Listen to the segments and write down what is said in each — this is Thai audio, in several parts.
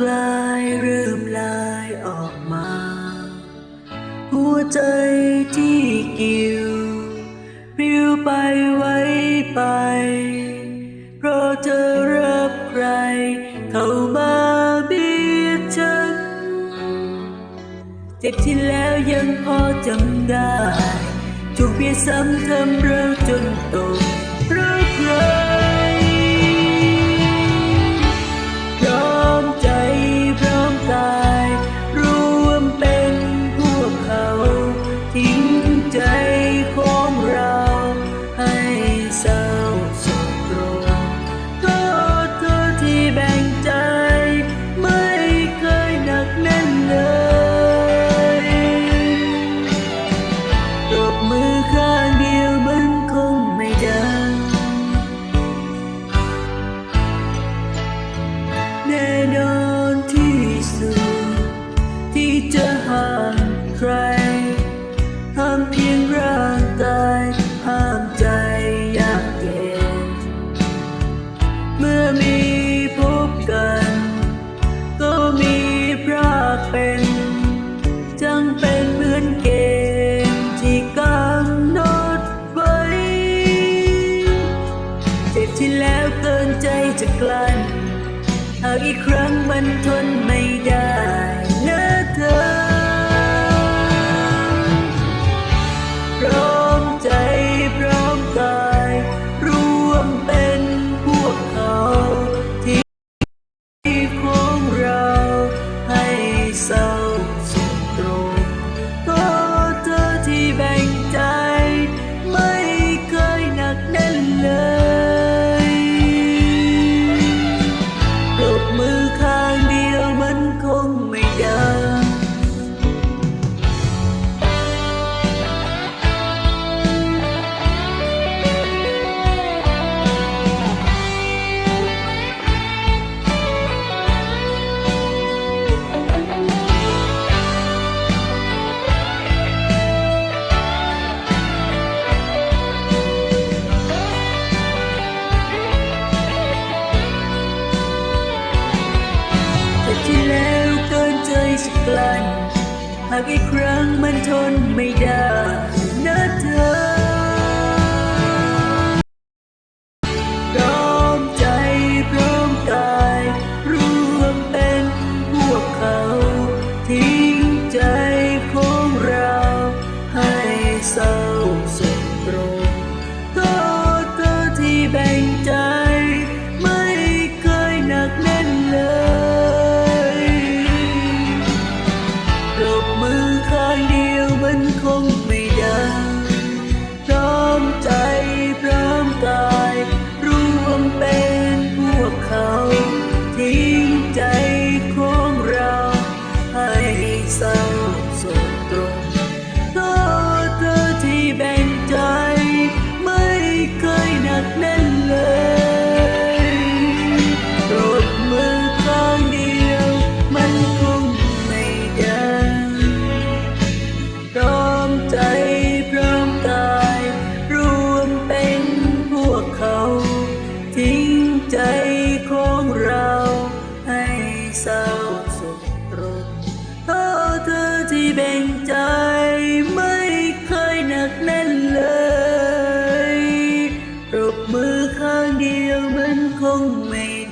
กลายเริ่มลายออกมา หัวใจที่กิวปลิวไปไว้ไป เพราะเธอรับใคร เข้ามาเบียดฉัน เจ็บที่แล้วยังพอจำได้จูกเบียดซ้ำทำเราจนตกรักเราากอีกครั้งมันทน มือข้า ลันหากอีกครั้งมันทนไม่ได้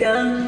done.